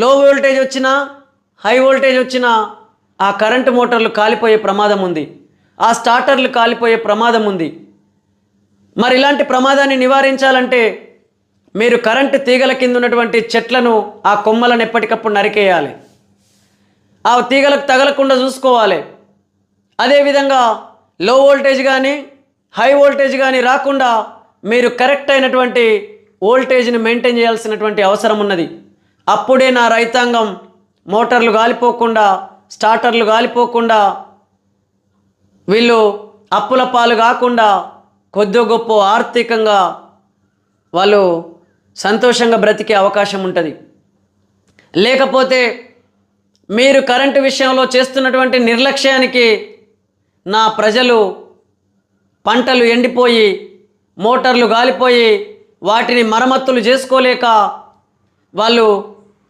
లో వోల్టేజ్ వచ్చినా high voltage వచ్చినా ఆ కరెంటు మోటార్లు కాలిపోయే ప్రమాదం ఉంది. ఆ స్టార్టర్లు కాలిపోయే ప్రమాదం ఉంది. మరి ఇలాంటి ప్రమాదాన్ని నివారించాలంటే మీరు కరెంటు తీగల కింద ఉన్నటువంటి చెట్లను ఆ కొమ్మలను ఎప్పటికప్పుడు నరికేయాలి. ఆ తీగలకు తగలకుండా చూసుకోవాలి. అదేవిధంగా లో వోల్టేజ్ కానీ హై వోల్టేజ్ కానీ రాకుండా మీరు కరెక్ట్ అయినటువంటి వోల్టేజ్ని మెయింటైన్ చేయాల్సినటువంటి అవసరం ఉన్నది. అప్పుడే నా రైతాంగం మోటార్లు గాలిపోకుండా స్టార్టర్లు గాలిపోకుండా వీళ్ళు అప్పుల పాలు కాకుండా కొద్ది గొప్ప ఆర్థికంగా వాళ్ళు సంతోషంగా బ్రతికే అవకాశం ఉంటుంది. లేకపోతే మీరు కరెంటు విషయంలో చేస్తున్నటువంటి నిర్లక్ష్యానికి నా ప్రజలు పంటలు ఎండిపోయి మోటార్లు గాలిపోయి వాటిని మరమ్మతులు చేసుకోలేక వాళ్ళు